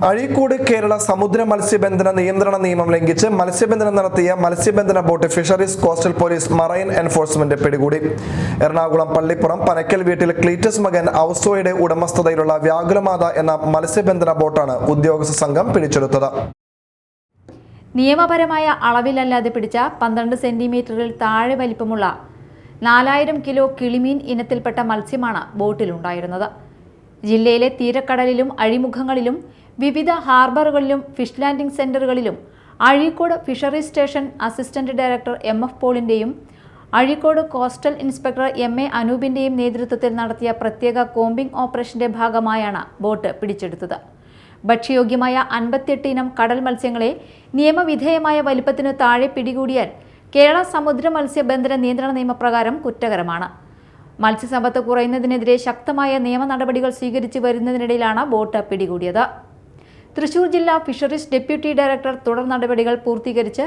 അഴീക്കോട് കേരള സമുദ്ര മത്സ്യബന്ധന നിയന്ത്രണ നിയമം ലംഘിച്ച് മത്സ്യബന്ധനം നടത്തിയ മത്സ്യബന്ധന boat fisheries coastal police marine enforcement പിടികൂടി. എറണാകുളം പള്ളിപ്പുറം പനക്കൽ വീട്ടിൽ ക്ലീറ്റസ് മകൻ ഔസോയുടെ ഉടമസ്ഥതയിലുള്ള വ്യാകുലമാത എന്ന മത്സ്യബന്ധന ബോട്ടാണ് ഉദ്യോഗസ്ഥ സംഘം പിടിച്ചെടുത്തത്. നിയമപരമായ അളവിലല്ലാതെ പിടിച്ച പന്ത്രണ്ട് സെന്റിമീറ്ററിൽ താഴെ വലിപ്പമുള്ള നാലായിരം കിലോ കിളിമീൻ ഇനത്തിൽപ്പെട്ട മത്സ്യമാണ് ബോട്ടിലുണ്ടായിരുന്നത്. ജില്ലയിലെ തീരക്കടലിലും അഴിമുഖങ്ങളിലും വിവിധ ഹാർബറുകളിലും fish landing സെന്ററുകളിലും Azhikode fishery station assistant director M F പോളിന്റെയും Azhikode coastal inspector M A അനൂപിന്റെയും നേതൃത്വത്തിൽ നടത്തിയ പ്രത്യേക കോമ്പിംഗ് ഓപ്പറേഷന്റെ ഭാഗമായാണ് ബോട്ട് പിടിച്ചെടുത്തത്. ഭക്ഷ്യയോഗ്യമായ അൻപത്തിയെട്ട് ഇനം കടൽ മത്സ്യങ്ങളെ നിയമവിധേയമായ വലിപ്പത്തിന് താഴെ പിടികൂടിയാൽ കേരള സമുദ്ര മത്സ്യബന്ധന നിയന്ത്രണ നിയമപ്രകാരം കുറ്റകരമാണ്. മത്സ്യസമ്പത്ത് കുറയുന്നതിനെതിരെ ശക്തമായ നിയമ നടപടികൾ സ്വീകരിച്ചു വരുന്നതിനിടയിലാണ് ബോട്ട് പിടികൂടിയത്. തൃശൂർ ജില്ലാ ഫിഷറീസ് ഡെപ്യൂട്ടി ഡയറക്ടർ തുടർ നടപടികൾ പൂർത്തീകരിച്ച്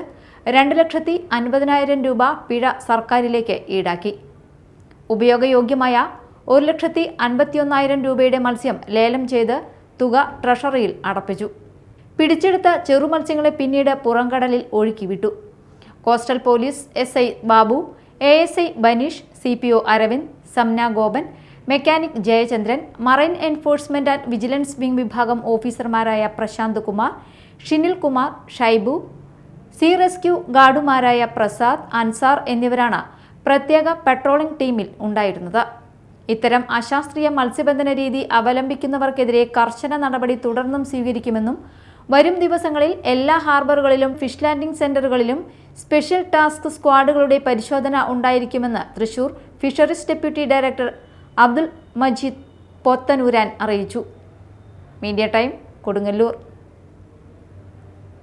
രണ്ട് ലക്ഷത്തി അൻപതിനായിരം രൂപ പിഴ സർക്കാരിലേക്ക് ഈടാക്കി. ഉപയോഗയോഗ്യമായ ഒരു ലക്ഷത്തി അൻപത്തിയൊന്നായിരം രൂപയുടെ മത്സ്യം ലേലം ചെയ്ത് തുക ട്രഷറിയിൽ അടപ്പിച്ചു. പിടിച്ചെടുത്ത ചെറുമത്സ്യങ്ങളെ പിന്നീട് പുറംകടലിൽ ഒഴുക്കിവിട്ടു coastal police S I Babu A S I Baneesh C P O Aravind Samna Gopan mechanic Jayachandran marine enforcement and vigilance wing വിഭാഗം ഓഫീസർമാരായ പ്രശാന്ത് കുമാർ ഷിനിൽ കുമാർ ഷൈബു സീ റെസ്ക്യൂ ഗാർഡുമാരായ പ്രസാദ് അൻസാർ എന്നിവരാണ് പ്രത്യേക പെട്രോളിംഗ് ടീമിൽ ഉണ്ടായിരുന്നത്. ഇത്തരം അശാസ്ത്രീയ മത്സ്യബന്ധന രീതി അവലംബിക്കുന്നവർക്കെതിരെ കർശന നടപടി തുടർന്നും സ്വീകരിക്കുമെന്നും വരും ദിവസങ്ങളിൽ എല്ലാ ഹാർബറുകളിലും ഫിഷ് ലാൻഡിംഗ് സെന്ററുകളിലും സ്പെഷ്യൽ ടാസ്ക് സ്ക്വാഡുകളുടെ പരിശോധന ഉണ്ടായിരിക്കുമെന്ന് Thrissur fisheries deputy director Abdul Majeed Pothanooran അറിയിച്ചു. Media time Kodungallur.